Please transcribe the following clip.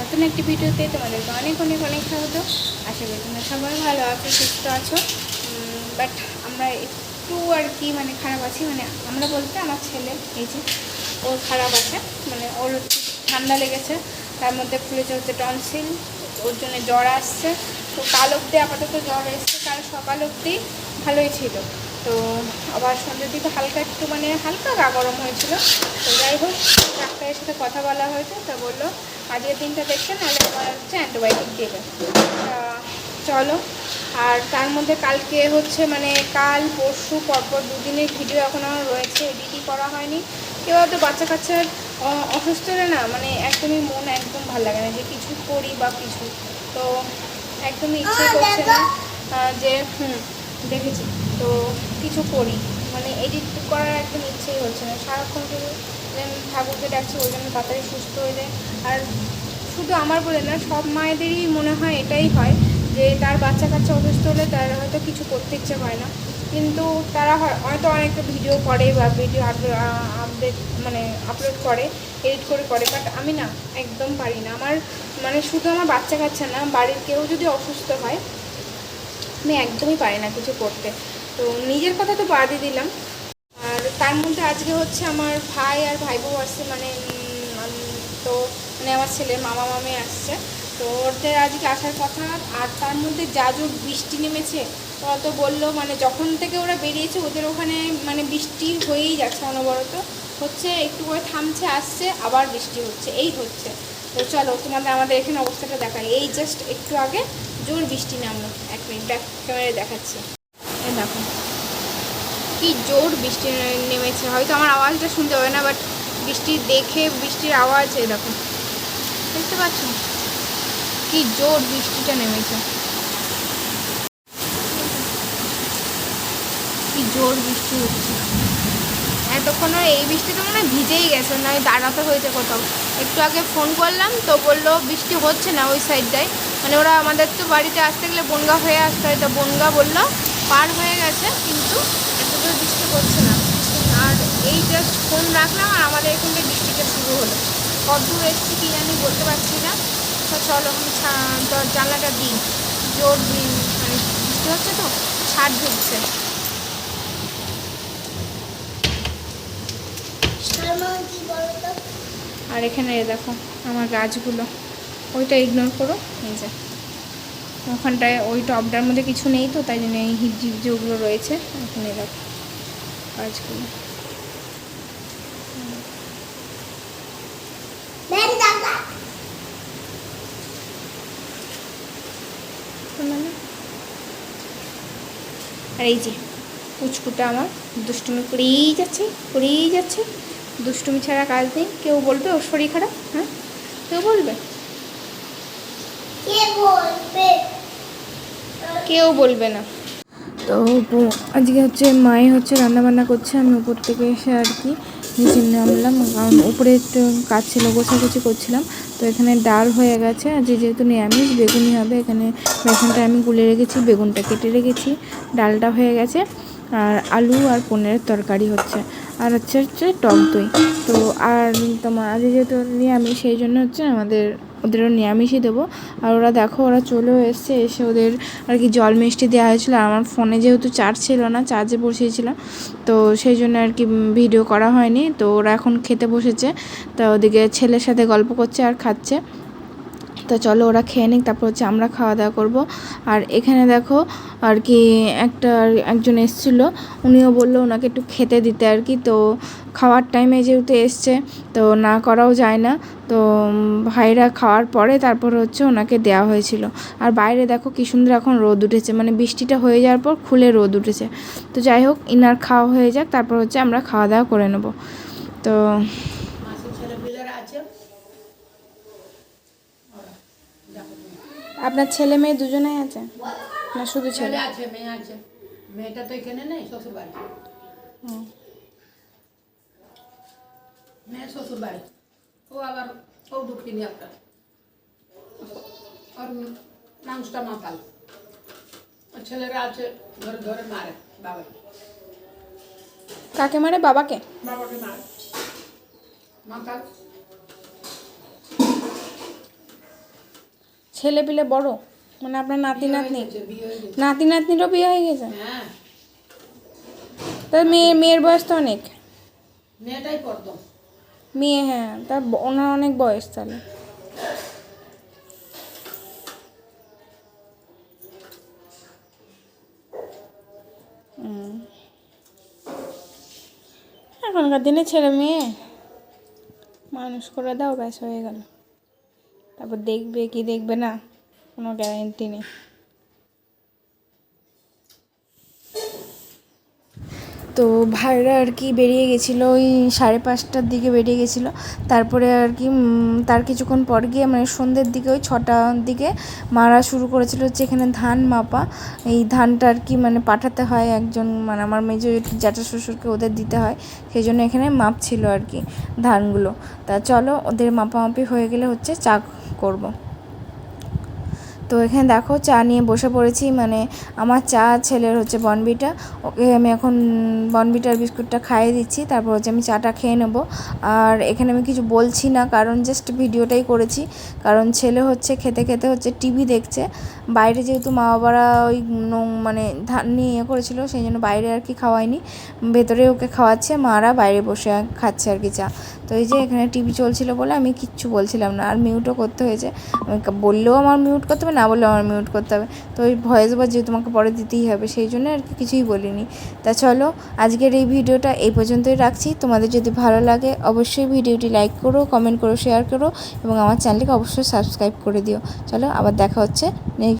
নতুন একটি ভিডিওতে তোমাদেরকে অনেক অনেক অনেক স্বাগত। আশা করি তোমরা সবাই ভালো আছো, সুস্থ আছো। বাট আমরা একটু আর কি মানে খারাপ আছি মানে আমরা বলতে আমার ছেলে, এই যে ওর খারাপ আছে মানে ওর ঠান্ডা লেগেছে, তার মধ্যে ফুলেছে হচ্ছে টনসিল, ওর জন্য জ্বর আসছে। তো কাল অবধি আপাতত জ্বর এসছে, কাল সকাল অবধি ভালোই ছিল। তো আবার সন্ধ্যের দিকে হালকা একটু মানে হালকা গা গরম হয়েছিল। তো যাই হোক, ডাক্তারের সাথে কথা বলা হয়েছে, তো বলল, আজকের দিনটা দেখছে নাহলে আমার হচ্ছে অ্যান্টিবায়োটিক দেবে। চলো, আর তার মধ্যে কালকে হচ্ছে মানে কাল, পরশু, পরপর দুদিনের ভিডিও এখন এখনও রয়েছে এডিটই করা হয়নি। কেউ হয়তো বাচ্চা কাচ্চার অসুস্থ না মানে একদমই মন একদম ভালো লাগে না যে কিছু করি বা কিছু। তো একদমই ইচ্ছে করছে না যে, হুম দেখেছি। তো কিছু করি। মানে এডিট করার একদম ইচ্ছেই হচ্ছে না। সারাক্ষণ শুধু ঠাকুরকে ডাকছি, ওই জন্য তাড়াতাড়ি সুস্থ হয়ে যায়। আর শুধু আমার বলে না, সব মায়েদেরই মনে হয় এটাই হয় যে, তার বাচ্চা কাচ্চা অসুস্থ হলে তার হয়তো কিছু করতে ইচ্ছে হয় না। কিন্তু তারা হয়- হয়তো অনেকটা ভিডিও করে বা ভিডিও আপডেট মানে আপলোড করে এডিট করে করে। বাট আমি না, একদম পারি না। আমার মানে শুধু আমার বাচ্চা কাচ্চা না, বাড়ির কেউ যদি অসুস্থ হয় আমি একদমই পারে না কিছু করতে। তো নিজের কথা তো বাদই দিলাম। আর তার মধ্যে আজকে হচ্ছে আমার ভাই আর ভাই বউ আসছে মানে তো মানে আমার ছেলের মামা মামি আসছে। তো ওদের আজকে আসার কথা, আর তার মধ্যে যা যোগ বৃষ্টি নেমেছে ওরা তো বলল মানে যখন থেকে ওরা বেরিয়েছে, ওদের ওখানে মানে বৃষ্টি হয়েই যাচ্ছে অনবরত। হচ্ছে একটু করে থামছে, আসছে, আবার বৃষ্টি হচ্ছে, এই হচ্ছে। তো চলো তোমাদের আমাদের এখানে অবস্থাটা দেখাই। এই জাস্ট একটু আগে জোর বৃষ্টি নামলো। এক মিনিট ব্যাক ক্যামেরায় দেখাচ্ছি। দেখো। কি জোর বৃষ্টি নেমেছে। হয়তো আমার আওয়াজটা শুনতে হবে না বাট বৃষ্টি দেখে বৃষ্টির আওয়াজ দেখো। দেখতে পাচ্ছ? কি জোর বৃষ্টিটা নেমেছে। কি জোর বৃষ্টি হচ্ছে। এতক্ষণ ওর এই বৃষ্টিতে মনে ভিজেই গেছে নয় দাঁড়াতে হয়েছে কোথাও। একটু আগে ফোন করলাম, তো বলল বৃষ্টি হচ্ছে না ওই সাইডটায় মানে ওরা আমাদের তো বাড়িতে আসতে গেলে বনগা হয়ে আসতে হয় তো বনগা বলল পার হয়ে গেছে কিন্তু এত তো বৃষ্টি হচ্ছে না। আর এই জাস্ট ফোন রাখলাম আর আমাদের এখানে বৃষ্টিটা শুরু হলো। কত দূর এসছি কী জানি বলতে পারছি না। তো চলো জানলাটা দিই। জোর মানে বৃষ্টি হচ্ছে তো ছাদ ঢুকছে। আর এখানে দেখো আমার গাছগুলো। ওইটা ইগনোর করো। এই যে ওখানটায় ওই টবটার মধ্যে কিছু নেই তো তাই জন্য এই হিপজিপ যেগুলো রয়েছে ওখানে দেখো গাছগুলো মানে? আর এই যে পুচকুটা আমার দুষ্টুমি করেই যাচ্ছে করেই যাচ্ছে। দুষ্টুমি ছাড়া কাজ নেই। কেউ বলবে ওর শরীর খারাপ? হ্যাঁ? কেউ বলবে? কেউ বলবে না। তো আজকে হচ্ছে মায়ে হচ্ছে রান্না বান্না করছে, আমি উপর থেকে এসে আর কি নিচে নামলাম, কারণ উপরে একটু কাজ ছিল, গোছাগুছি করছিলাম। তো এখানে ডাল হয়ে গেছে, আজ যেহেতু নিরামিষ বেগুনি হবে। এখানে বেসনটা আমি গুলে রেখেছি, বেগুনটা কেটে রেখেছি, ডালটা হয়ে গেছে। আর আলু আর পনিরের তরকারি হচ্ছে। আর হচ্ছে হচ্ছে টক দই। তো আর তোমার আজ যেহেতু নিরামিষ, সেই জন্য হচ্ছে আমাদের, ওদেরও নিরামিষই দেবো। আর ওরা দেখো, ওরা চলেও এসছে, এসে ওদের আর কি জল মিষ্টি দেওয়া হয়েছিল। আমার ফোনে যেহেতু চার্জ ছিল না, চার্জে বসিয়েছিলাম, তো সেই জন্য আর কি ভিডিও করা হয়নি। তো ওরা এখন খেতে বসেছে, তো ওদিকে ছেলের সাথে গল্প করছে আর খাচ্ছে। তো চলো ওরা খেয়ে নিক, তারপর হচ্ছে আমরা খাওয়া দাওয়া করব। আর এখানে দেখো, আর কি একটা একজন এসছিল, উনিও বলল ওনাকে একটু খেতে দিতে আর কি। তো খাওয়ার টাইমে যেহেতু এসছে, তো না করাও যায় না। তো ভাইরা খাওয়ার পরে তারপর হচ্ছে ওনাকে দেওয়া হয়েছিল। আর বাইরে দেখো কি সুন্দর এখন রোদ উঠেছে মানে বৃষ্টিটা হয়ে যাওয়ার পর খুলে রোদ উঠেছে। তো যাই হোক, ইনার খাওয়া হয়ে যাক, তারপর হচ্ছে আমরা খাওয়া দাওয়া করে নেব। তো আপনার ছেলে মেয়ে দুজনেই আছে? না শুধু ছেলে? আছে মেয়ে আছে। মেয়েটা তো এখানে নেই শ্বশুর বাড়ি। মেয়ে শ্বশুর বাড়ি ও আবার ও দুঃখিনী আপনার। ওর মানুষটা মাতাল ওর ছেলেরা আছে ধরে ধরে মারে বাবাই কাকে মারে? বাবাকে? বাবাকে মারে। মাতাল ছেলে পিলে বড়? মানে আপনার নাতি নাতনি। নাতি নাতনিরও বিয়ে হয়ে গেছে? হ্যাঁ। তা মেয়ে মেয়ের বয়স তো অনেক। মেয়ে হ্যাঁ তার ওনার অনেক বয়স তাহলে। এখনকার দিনে ছেলে মেয়ে মানুষ করে দাও ব্যাস হয়ে গেল। তারপর দেখবে কি দেখবে না কোনো গ্যারান্টি নেই তো ভাইরা আর কি বেরিয়ে গেছিল, ওই সাড়ে পাঁচটার দিকে বেরিয়ে গেছিল। তারপরে আর কি তার কিছুক্ষণ পর গিয়ে মানে সন্ধ্যের দিকে, ওই ছটার দিকে মারা শুরু করেছিল হচ্ছে এখানে ধান মাপা। এই ধানটা আর কি মানে পাঠাতে হয় একজন মানে আমার মেজো জ্যাঠা শ্বশুরকে ওদের দিতে হয়, সেই জন্য এখানে মাপছিল আর কি ধানগুলো। তা চলো, ওদের মাপামাপি হয়ে গেলে হচ্ছে চা করব। তো এখানে দেখো চা নিয়ে বসে পড়েছি মানে আমার চা ছেলের হচ্ছে বনবিটা, ওকে আমি এখন বনবিটার বিস্কুটটা খাইয়ে দিচ্ছি, তারপর হচ্ছে আমি চাটা খেয়ে নেব। আর এখানে আমি কিছু বলছি না, কারণ জাস্ট ভিডিওটাই করেছি, কারণ ছেলে হচ্ছে খেতে খেতে হচ্ছে টিভি দেখছে, বাইরে যেহেতু মা বাবারা ওই মানে ধান নিয়ে ইয়ে করেছিল, সেই জন্য বাইরে আর কি খাওয়ায়নি, ভেতরে ওকে খাওয়াচ্ছে, মারা বাইরে বসে খাচ্ছে আর কি চা। তো এই যে এখানে টিভি চলছিল বলে আমি কিচ্ছু বলছিলাম না, আর মিউটও করতে হয়েছে। বললেও আমার মিউট করতে না বলে আমার মিউট করতে হবে। তো ওই ভয়েস ওভার যেহেতু তোমাকে পরে দিতেই হবে, সেই জন্য আর কি কিছুই বলিনি। তা চলো, আজকের এই ভিডিওটা এই পর্যন্তই রাখছি। তোমাদের যদি ভালো লাগে, অবশ্যই ভিডিওটি লাইক করো কমেন্ট করো শেয়ার করো এবং আমার চ্যানেলকে অবশ্যই সাবস্ক্রাইব করে দিও। চলো, আবার দেখা হচ্ছে নেক্সট